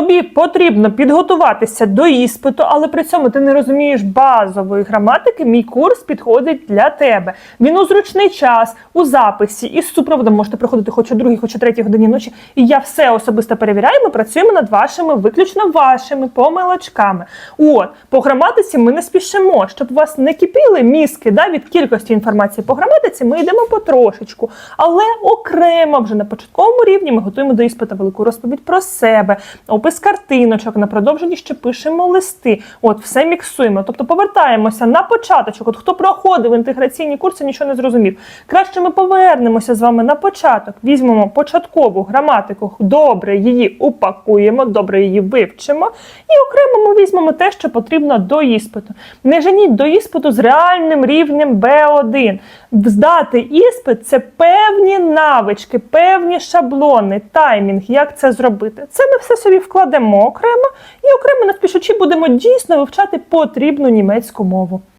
Тобі потрібно підготуватися до іспиту, але при цьому ти не розумієш базової граматики. Мій курс підходить для тебе. Він у зручний час, у записі і з супроводом можете приходити хоч о другій, хоч о третій годині ночі. І я все особисто перевіряю. Ми працюємо над вашими, виключно вашими помилочками. От по граматиці ми не спішимо, щоб у вас не кипіли мізки да, від кількості інформації по граматиці. Ми йдемо потрошечку, але окремо вже на початковому рівні ми готуємо до іспиту велику розповідь про себе, опис картиночок. На продовженні ще пишемо листи. От все міксуємо. Тобто повертаємося на початочок. От хто проходив інтеграційні курси, нічого не зрозумів. Краще ми повернемося з вами на початок. Візьмемо початкову граматику, добре її упакуємо, добре її вивчимо, і окремо ми візьмемо те, що потрібно до іспиту. Не женіть до іспиту з реальним рівнем B1. Здати іспит це певні навички, певні шаблони, таймінг, як це зробити. Це ми все собі вкладемо окремо і окремо на спішучи будемо дійсно вивчати потрібну німецьку мову.